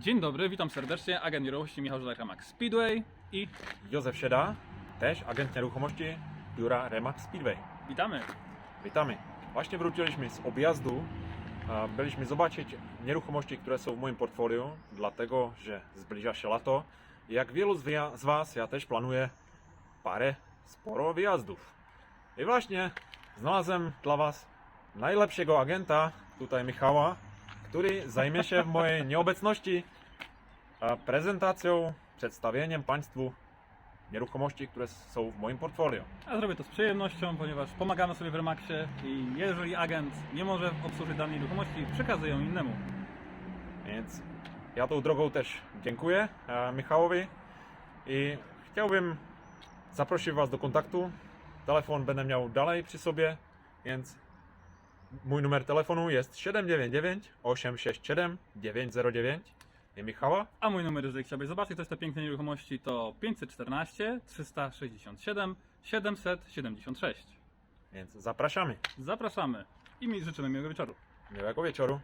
Dzień dobry, witam serdecznie. Agent nieruchomości Michał Żelaka Max Speedway i Józef Sieda, też agent nieruchomości biura Remax Speedway. witamy. Witamy. Właśnie wróciliśmy z objazdu. Byliśmy zobaczyć nieruchomości, które są w moim portfolio, dlatego że zbliża się lato. Jak wielu z Was, ja też planuję parę sporo wyjazdów. I właśnie znalazłem dla Was najlepszego agenta, tutaj Michała, który zajmie się w mojej nieobecności prezentacją, przedstawieniem Państwu nieruchomości, które są w moim portfolio. A zrobię to z przyjemnością, ponieważ pomagamy sobie w Remaxie i jeżeli agent nie może obsłużyć danej nieruchomości, przekazuje ją innemu. Więc ja tą drogą też dziękuję e, Michałowi i chciałbym zaprosić Was do kontaktu. Telefon będę miał dalej przy sobie, więc mój numer telefonu jest 799 867 909 i Michała. A mój numer, jeżeli chciałbyś zobaczyć coś te piękne nieruchomości, to 514 367 776. Więc zapraszamy. Zapraszamy i mi życzymy miłego wieczoru. Miłego wieczoru.